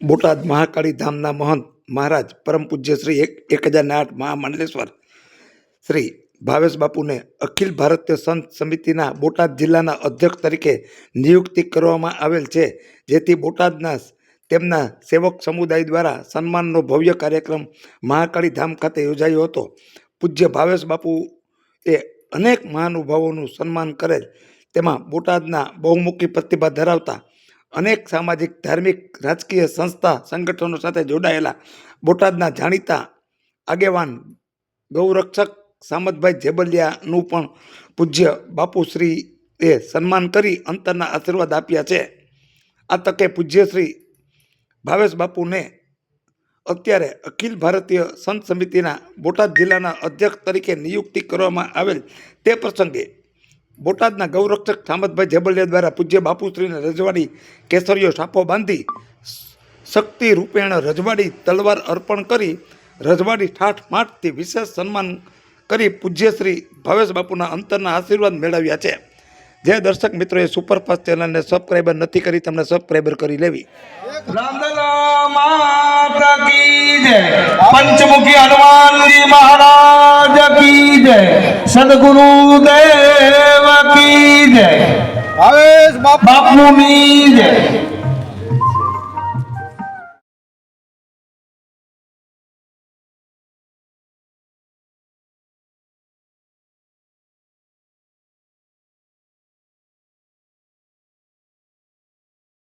બોટાદ મહાકાળી ધામના મહંત મહારાજ પરમ પૂજ્ય શ્રી એક એક હજાર આઠ મહામંડલેશ્વર. શ્રી ભાવેશ બાપુને અખિલ ભારતીય સંત સમિતિના બોટાદ જિલ્લાના અધ્યક્ષ તરીકે નિયુક્તિ કરવામાં આવેલ છે, જેથી બોટાદના તેમના સેવક સમુદાય દ્વારા સન્માનનો ભવ્ય કાર્યક્રમ મહાકાળી ધામ ખાતે યોજાયો હતો. પૂજ્ય ભાવેશ બાપુ એ અનેક મહાનુભાવોનું સન્માન કરેલ, તેમાં બોટાદના બહુમુખી પ્રતિભા ધરાવતા અનેક સામાજિક, ધાર્મિક, રાજકીય સંસ્થા, સંગઠનો સાથે જોડાયેલા બોટાદના જાણીતા આગેવાન ગૌરક્ષક સામતભાઈ જેબલિયાનું પણ પૂજ્ય બાપુશ્રી એ સન્માન કરી અંતરના આશીર્વાદ આપ્યા છે. આ તકે પૂજ્ય શ્રી ભાવેશ બાપુને અત્યારે અખિલ ભારતીય સંત સમિતિના બોટાદ જિલ્લાના અધ્યક્ષ તરીકે નિયુક્તિ કરવામાં આવેલ તે પ્રસંગે બોટાદના ગૌરક્ષક સામતભાઈ જેબલિયા દ્વારા પૂજ્ય બાપુશ્રીને રજવાડી કેસરીઓ સાપો બાંધી શક્તિ રૂપેણ રજવાડી તલવાર અર્પણ કરી રજવાડી ઠાઠ માઠથી વિશેષ સન્માન કરી પૂજ્યશ્રી ભાવેશ બાપુના અંતરના આશીર્વાદ મેળવ્યા છે. જે દર્શક મિત્રોએ સુપરફાસ્ટ ચેનલને સબસ્ક્રાઈબર નથી કરી તમને સબસ્ક્રાઈબર કરી લેવી. પંચમુખી હનુમાનજી મહારાજ કી જય. સદગુરુ દેવ ભાવેશ બાપુ જય